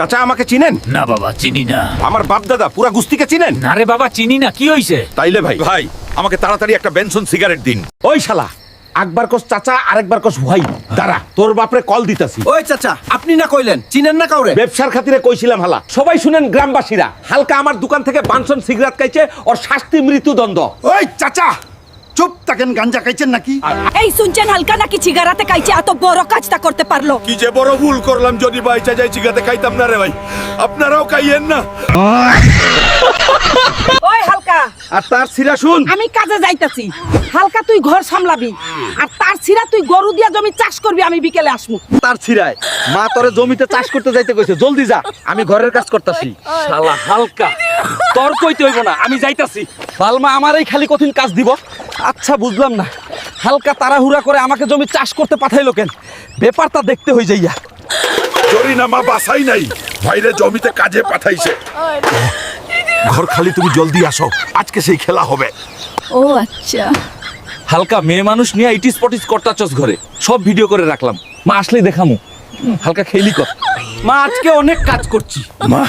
চাচা আমাকে চিনেন? না বাবা চিনি না। আমার বাপ দাদা পুরা গুস্তিকে চিনেন? না রে বাবা চিনি না কি হইছে? তাইলে ভাই ভাই আমাকে তাড়াতাড়ি একটা বেনসন সিগারেট দিন। ওই শালা একবার কস চাচা আরেকবার কস ভাই দাঁড়া তোর বাপরে কল দিতাছি। ওই চাচা আপনি না কইলেন চিনেন না কাউরে? ব্যবসার খাতিরে কইছিলাম হালা সবাই শুনেন গ্রামবাসীরা হালকা আমার দোকান থেকে বানসন সিগারেট খাইছে ওর শাস্তি মৃত্যুদণ্ড। ওই চাচা! চুপ থাকেন গাঞ্জা খাইছেন নাকি? এই শুনছেন হালকা নাকি চিগারাতে কাইছে এত বড় কাজটা করতে পারল। কি যে বড় ভুল করলাম যদি বাইচা যাই চিগাতে খাইতাম না রে ভাই। আপনারাও খাইয়েন না। ওই হালকা আর তার সিরা শুন। আমি কাজে যাইতাছি। হালকা তুই ঘর সামলাবি। আর তার ছিরা তুই গরু দিয়া জমি চাষ করবি আমি বিকেলে আসব। তার ছিড়ায় মা তোরে জমিতে চাষ করতে যাইতে কইছে জলদি যা আমি ঘরের কাজ করতেছি। শালা হালকা তোর কইতে হইব না আমি যাইতাছি। বালমা আমারই খালি কঠিন কাজ দিব। আচ্ছা বুঝলাম না। হালকা তাড়াহুড়া করে আমাকে জমি চাষ করতে পাঠাইলো কেন? ব্যাপারটা দেখতে হয়ে যাইয়া। জরিনামা বাসাই নাই। বাইরে জমিতে কাজে পাঠাইছে। ঘর খালি তুমি জলদি আসো আজকে সেই খেলা হবে। ও আচ্ছা। হালকা মেয়ে মানুষ নিয়ে ইটিস পটিস করতাচস ঘরে। সব ভিডিও করে রাখলাম। মা আসলেই দেখামু। হালকা খেলি কর। মা আজকে অনেক কাজ করছি। মা।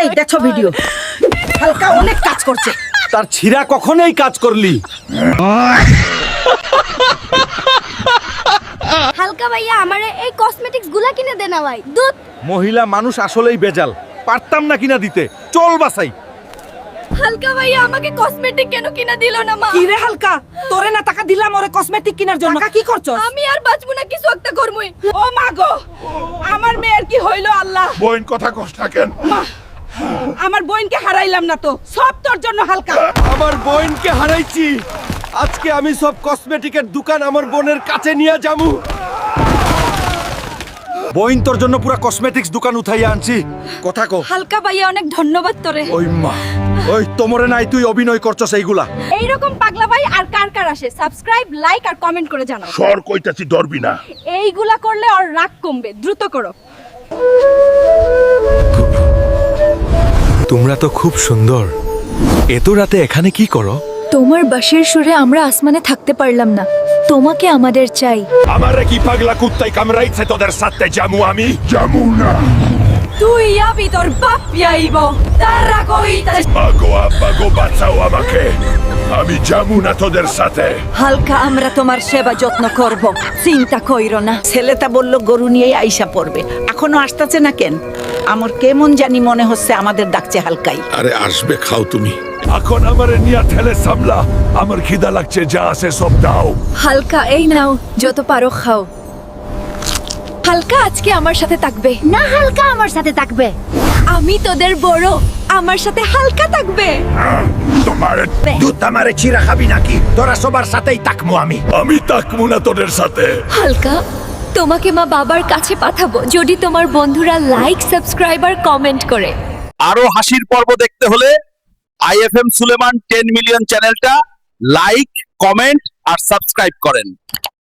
এই দেখো ভিডিও। হালকা অনেক কাজ করছে। তার ছিরা কখনোই কাজ করলি। হালকা ভাইয়া আমারে এই কসমেটিক্সগুলা কিনে দে না ভাই দুধ। মহিলা মানুষ আসলেই বেজাল পারতাম না কিনা দিতে। চল বাসাই। হালকা ভাইয়া আমাকে কসমেটিক কেন কিনা দিল না মা? কি রে হালকা? তোরে না টাকা দিলাম ওরে কসমেটিক কেনার জন্য। টাকা কি করছ আমি আর বাঁচবো না কিছু একটা করবই ও মা গো আমার মেয়ের কি হইল আল্লাহ? বোন কথা কষ্ট থাকেন মা আমার বোনকে হারাইলাম না তো সব তোর জন্য হালকা। আমার বোনকে হারাইছি। আজকে আমি সব কসমেটিকের দোকান আমার বোনের কাছে নিয়ে যামু বোন তোর জন্য পুরা কসমেটিক্স দোকান উঠাইয়া আনছি। কথা কো হালকা ভাইয়া অনেক ধন্যবাদ তোরে। ওই মা ওই তোমরে নাই তুই অভিনয় করছস এইগুলা। এইরকম পাগলা ভাই আর কার কার আসে? সাবস্ক্রাইব লাইক আর কমেন্ট করে জানাও। সর কইতাছি ডরবি না। এইগুলা করলে আর রাগ কমবে দ্রুত করো। তোমরা তো খুব সুন্দর। এত রাতে এখানে কি করো? তোমার বাসের সুরে আমরা আসমানে থাকতে পারলাম না। তোমাকে আমাদের চাই। আমারে কি পাগলা কুত্তাই কামড়াইছে তোদের সাথে জামু আমি? জামু না। তুই আবি তোর বাপ আইব তারা কইতা আগো আমাকে। আমি জামু না তোদের সাথে। হালকা আমরা তোমার সেবা যত্ন করব। চিন্তা কইরো না। ছেলেটা বলল গরু নিয়েই আইসা পড়বে। এখনও আসতেছে না কেন? আমার কেমন জানি মনে হচ্ছে আমাদের ডাকছে হালকাই। আরে আসবে খাও তুমি। এখন আমারে নিয়া ঠেলে সামলা। আমার খিদা লাগছে যা আছে সব দাও। হালকা এই নাও যত পারো খাও। হালকা আজকে আমার সাথে থাকবে। না হালকা আমার সাথে থাকবে। আমি তোদের বড় আমার সাথে হালকা থাকবে। তোমার দুধ আমারে চিরা খাবি নাকি? তোরা সবার সাথেই তাকমু আমি। আমি তাকমু না তোদের সাথে। হালকা তোমাকে মা বাবার কাছে পাঠাবো যদি তোমার বন্ধুরা লাইক সাবস্ক্রাইব আর কমেন্ট করে। আরও হাসির পর্ব দেখতে হলে আইএফএম সুলেমান টেন মিলিয়ন চ্যানেলটা লাইক কমেন্ট আর সাবস্ক্রাইব করেন।